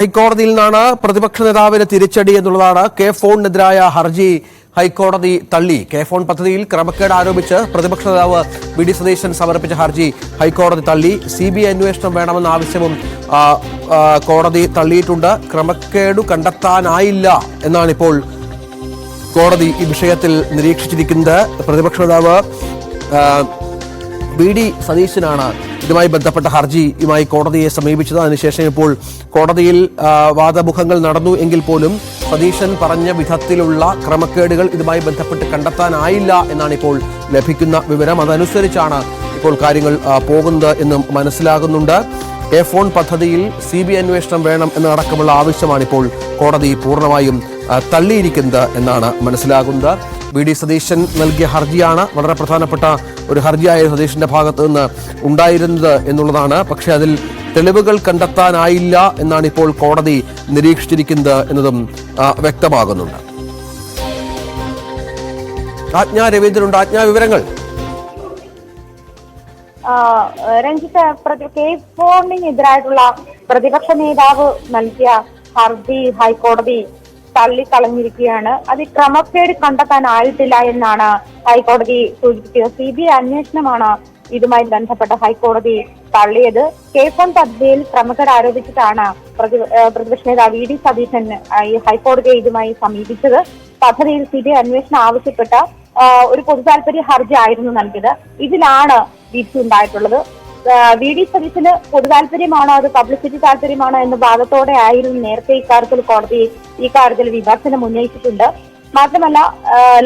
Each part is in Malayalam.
ഹൈക്കോടതിയിൽ നിന്നാണ് പ്രതിപക്ഷ നേതാവിന് തിരിച്ചടി എന്നുള്ളതാണ് കെ ഫോണിനെതിരായ ഹർജി ഹൈക്കോടതി തള്ളി. കെ ഫോൺ പദ്ധതിയിൽ ക്രമക്കേട് ആരോപിച്ച് പ്രതിപക്ഷ നേതാവ് വി ഡി സതീശൻ സമർപ്പിച്ച ഹർജി ഹൈക്കോടതി തള്ളി. സി ബി ഐ അന്വേഷണം വേണമെന്ന ആവശ്യവും കോടതി തള്ളിയിട്ടുണ്ട്. ക്രമക്കേടു കണ്ടെത്താനായില്ല എന്നാണിപ്പോൾ കോടതി ഈ വിഷയത്തിൽ നിരീക്ഷിച്ചിരിക്കുന്നത്. പ്രതിപക്ഷ നേതാവ് വി ഡി സതീശനാണ് ഇതുമായി ബന്ധപ്പെട്ട ഹർജിയുമായി കോടതിയെ സമീപിച്ചത്. അതിനുശേഷം ഇപ്പോൾ കോടതിയിൽ വാദമുഖങ്ങൾ നടന്നു എങ്കിൽ പോലും സതീശൻ പറഞ്ഞ വിധത്തിലുള്ള ക്രമക്കേടുകൾ ഇതുമായി ബന്ധപ്പെട്ട് കണ്ടെത്താനായില്ല എന്നാണ് ഇപ്പോൾ ലഭിക്കുന്ന വിവരം. അതനുസരിച്ചാണ് ഇപ്പോൾ കാര്യങ്ങൾ പോകുന്നത് എന്നും മനസ്സിലാകുന്നുണ്ട്. എ ഫോൺ പദ്ധതിയിൽ സി ബി അന്വേഷണം വേണം എന്നടക്കമുള്ള ആവശ്യമാണ് ഇപ്പോൾ കോടതി പൂർണമായും തള്ളിയിരിക്കുന്നത് എന്നാണ് മനസ്സിലാകുന്നത്. വി ഡി സതീശൻ നൽകിയ ഹർജിയാണ് വളരെ പ്രധാനപ്പെട്ട ഒരു ഹർജിയായ സതീശന്റെ ഭാഗത്തു നിന്ന് ഉണ്ടായിരുന്നത് എന്നുള്ളതാണ്. പക്ഷേ അതിൽ തെളിവുകൾ കണ്ടെത്താനായില്ല എന്നാണ് ഇപ്പോൾ കോടതി നിരീക്ഷിച്ചിരിക്കുന്നത് എന്നതും വ്യക്തമാകുന്നുണ്ട്. ആജ്ഞാ രവീന്ദ്രനുണ്ട്. ആജ്ഞാ വിവരങ്ങൾ. രഞ്ജിത്ത് കെ ഫോണിനെതിരായിട്ടുള്ള പ്രതിപക്ഷ നേതാവ് നൽകിയ ഹർജി ഹൈക്കോടതി തള്ളിക്കളഞ്ഞിരിക്കുകയാണ് അത് ക്രമക്കേട് കണ്ടെത്താനായിട്ടില്ല എന്നാണ് ഹൈക്കോടതി സൂചിപ്പിക്കുന്നത്. സി ബി ഐ അന്വേഷണമാണ് ഇതുമായി ബന്ധപ്പെട്ട ഹൈക്കോടതി തള്ളിയത്. കെ ഫോൺ പദ്ധതിയിൽ ക്രമക്കേട് ആരോപിച്ചിട്ടാണ് പ്രതിപക്ഷ നേതാവ് വി ഡി സതീശൻ ഈ ഹൈക്കോടതിയെ ഇതുമായി സമീപിച്ചത്. പദ്ധതിയിൽ സി ബി ഐ അന്വേഷണം ആവശ്യപ്പെട്ട ഒരു പൊതു താല്പര്യ ഹർജി ആയിരുന്നു നൽകിയത്. ഇതിലാണ് വിധി ഉണ്ടായിട്ടുള്ളത് വി ഡി സതീശന് പൊതു താല്പര്യമാണോ അത് പബ്ലിസിറ്റി താല്പര്യമാണോ എന്ന വാദത്തോടെ ആയിരുന്നു നേരത്തെ ഇക്കാര്യത്തിൽ കോടതി ഈ കാര്യത്തിൽ വിമർശനം ഉന്നയിച്ചിട്ടുണ്ട്. മാത്രമല്ല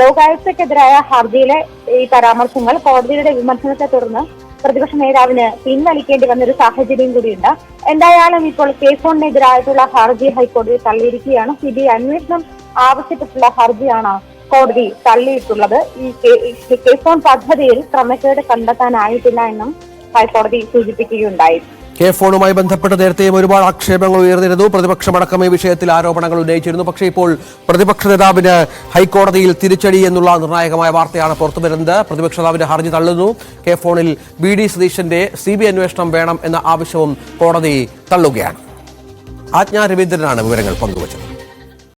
ലോകായുക്തക്കെതിരായ ഹർജിയിലെ ഈ പരാമർശങ്ങൾ കോടതിയുടെ വിമർശനത്തെ തുടർന്ന് പ്രതിപക്ഷ നേതാവിന് പിൻവലിക്കേണ്ടി വന്ന ഒരു സാഹചര്യം കൂടിയുണ്ട്. എന്തായാലും ഇപ്പോൾ കേസോണിനെതിരായിട്ടുള്ള ഹർജി ഹൈക്കോടതി തള്ളിയിരിക്കുകയാണ്. സി ബി അന്വേഷണം ആവശ്യപ്പെട്ടുള്ള ഹർജിയാണ് കോടതി തള്ളിയിട്ടുള്ളത്. ഈ കേസോൺ പദ്ധതിയിൽ ക്രമക്കേട് കണ്ടെത്താനായിട്ടില്ല എന്നും ഹൈക്കോടതി സൂചിപ്പിക്കുകയുണ്ടായി. കെ ഫോണുമായി ബന്ധപ്പെട്ട് നേരത്തെയും ഒരുപാട് ആക്ഷേപങ്ങൾ ഉയർന്നിരുന്നു. പ്രതിപക്ഷമടക്കം ഈ വിഷയത്തിൽ ആരോപണങ്ങൾ ഉന്നയിച്ചിരുന്നു. പക്ഷേ ഇപ്പോൾ പ്രതിപക്ഷ നേതാവിന് ഹൈക്കോടതിയിൽ തിരിച്ചടി എന്നുള്ള നിർണായകമായ വാർത്തയാണ് പുറത്തുവരുന്നത് പ്രതിപക്ഷ നേതാവിന്റെ ഹർജി തള്ളുന്നു. കെ ഫോണിൽ ബി ഡി സതീശന്റെ സി ബി അന്വേഷണം വേണം എന്ന ആവശ്യവും കോടതി തള്ളുകയാണ്. ആജ്ഞാ രവീന്ദ്രനാണ് വിവരങ്ങൾ പങ്കുവച്ചത്.